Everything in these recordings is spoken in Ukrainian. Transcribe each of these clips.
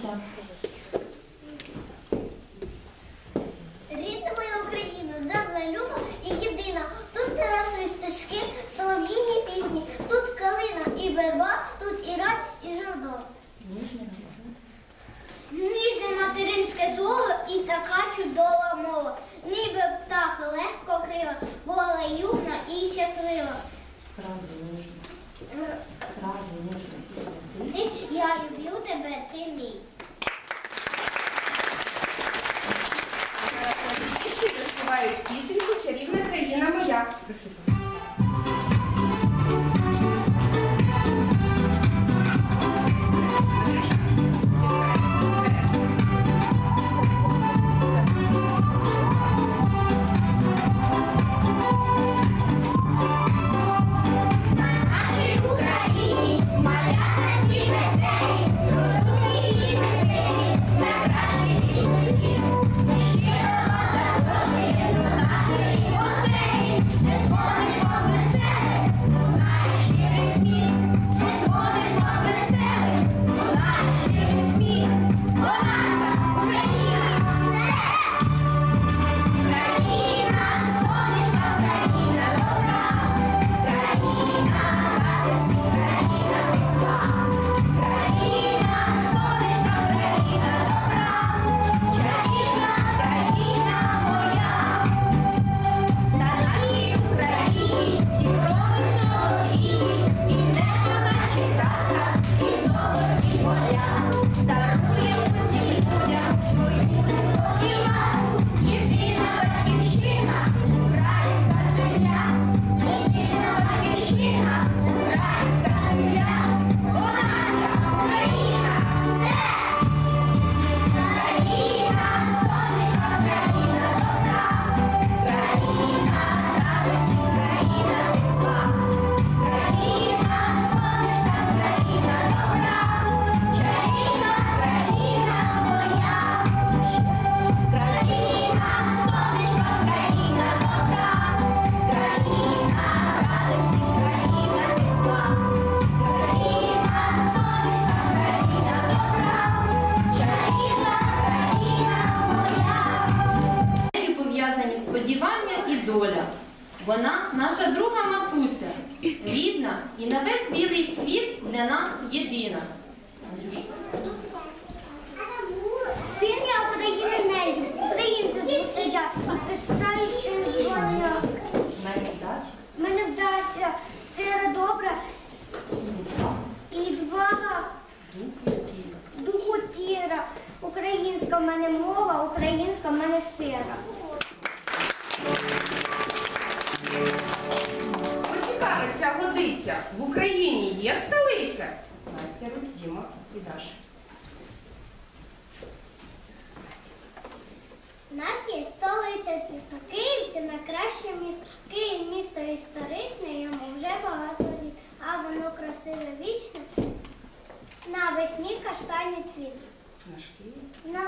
pregunta. Дітки заспівають пісеньку Чарівна країна моя. Вона наша друга матуся, рідна і на весь білий світ для нас єдина. Андрюша. Сім'я України нею, українці зусидять, і писають, що. З мене вдасться сира добра і і духу тіра. Українська в мене мова, українська в мене сира. Поцікавиться, годиться. В Україні є столиця? Настя, Діма і Даша. У нас є столиця, звісно, Київ це найкраще місто. Київ місто історичне, йому вже багато літ, а воно красиве вічне. Навесні каштані цвіт. Наш Київ. На,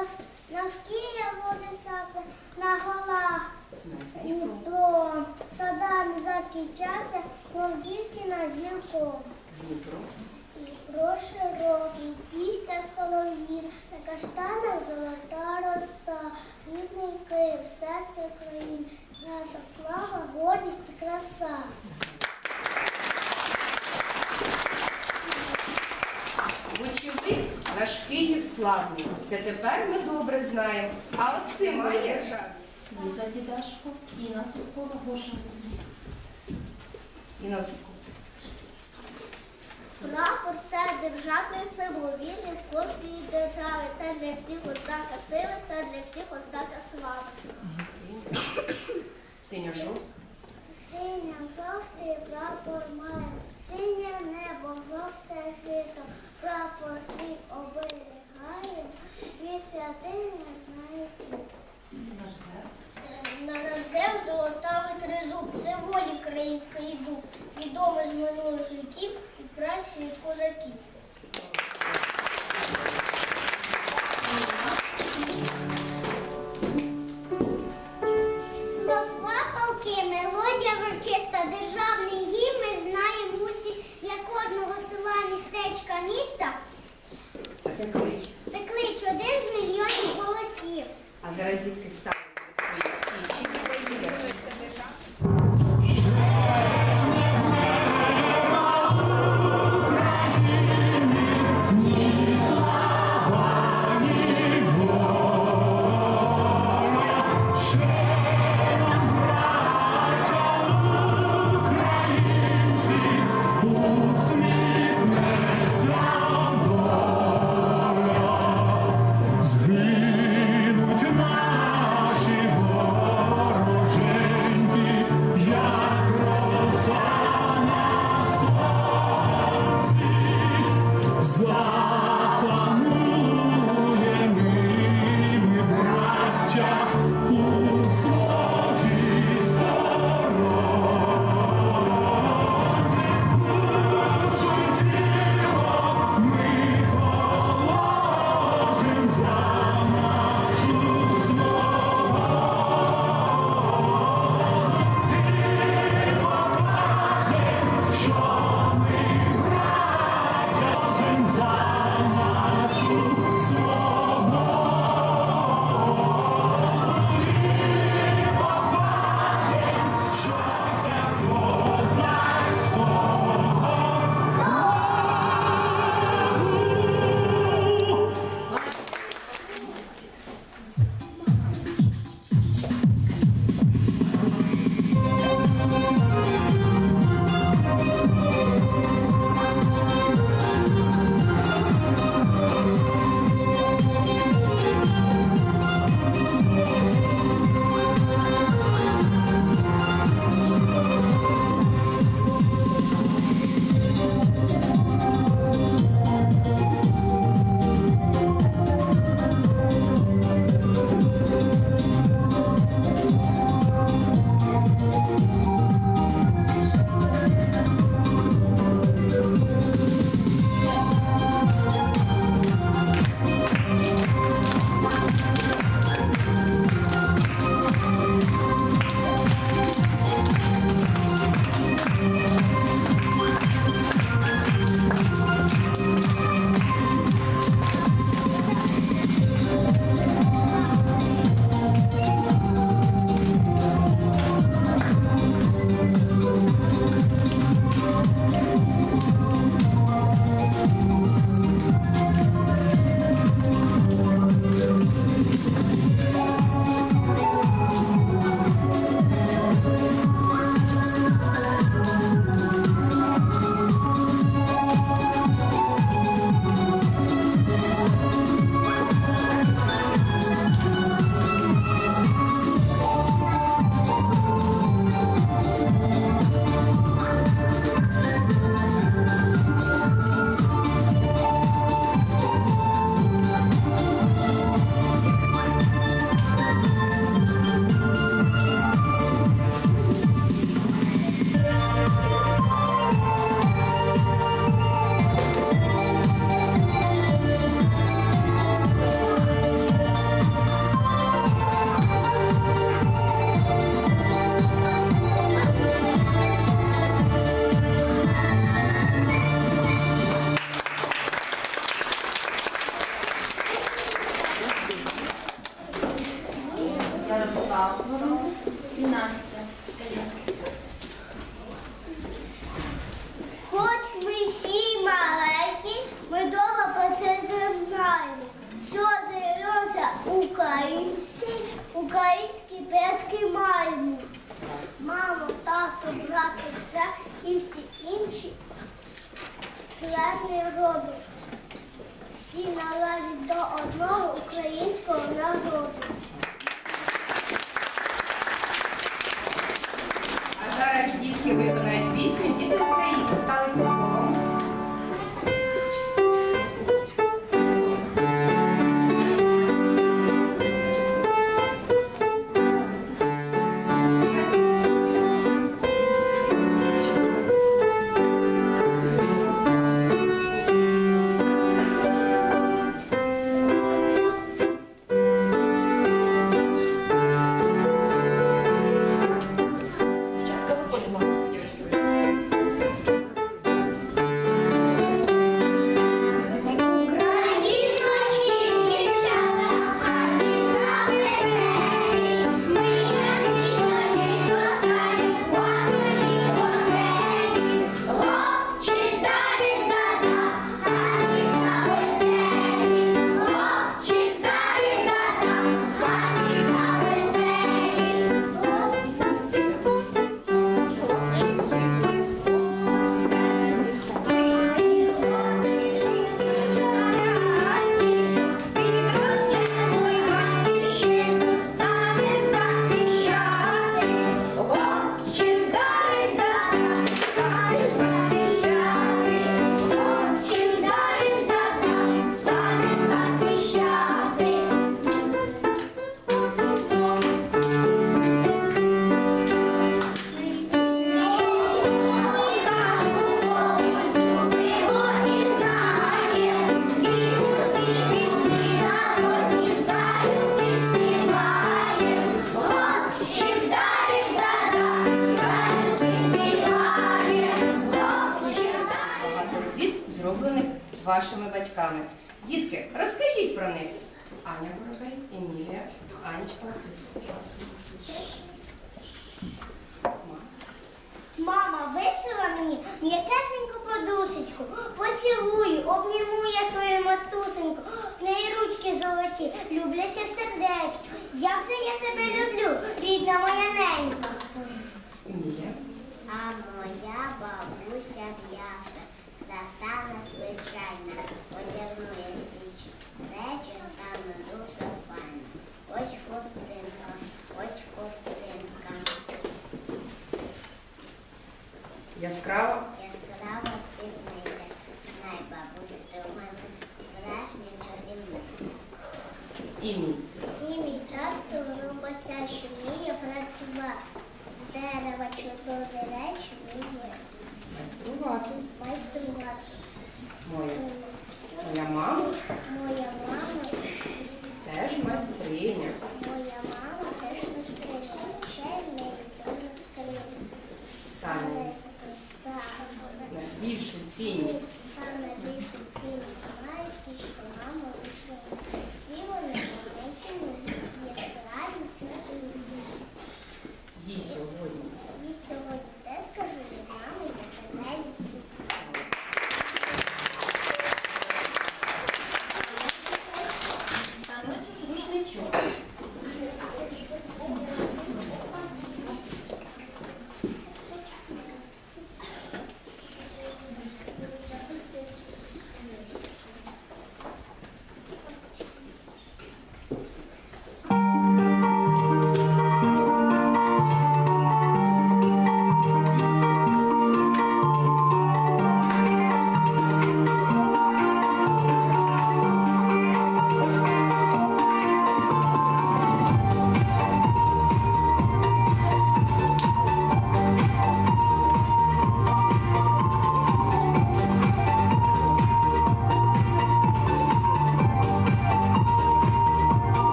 на шкірі води садиться, на голах Наш Дніпро, садами закінчався, мов дівчина з вінком. І про широкий пісня солов'їн, на каштанах золота роса, рідний Київ, серце країн, наша слава, гордість і краса. Вочевидь, наш Київ славний. Це тепер ми добре знаємо. А от символи держави. Ліза Дідашко, Інна Суркова, Гоша. І на звуку. Прапор це державний символ вільний в кожній державі. Це для всіх ознака сили, це для всіх ознака слави. Синя жовта. Синя жовтий прапор має, синє небо, жовте жито, прапор свій оберігає, від святині знає. На герб золотавий тризуб, це волі української дуб, відомий з минулих віків і праці personas. Аня Воробей, Емілія, Анечка, Лариса. Мама, вишила мені м'якесеньку подушечку, поцілую, обніму я свою матусеньку, в неї ручки золоті, любляче сердечко. Як же я тебе люблю, рідна моя ненька.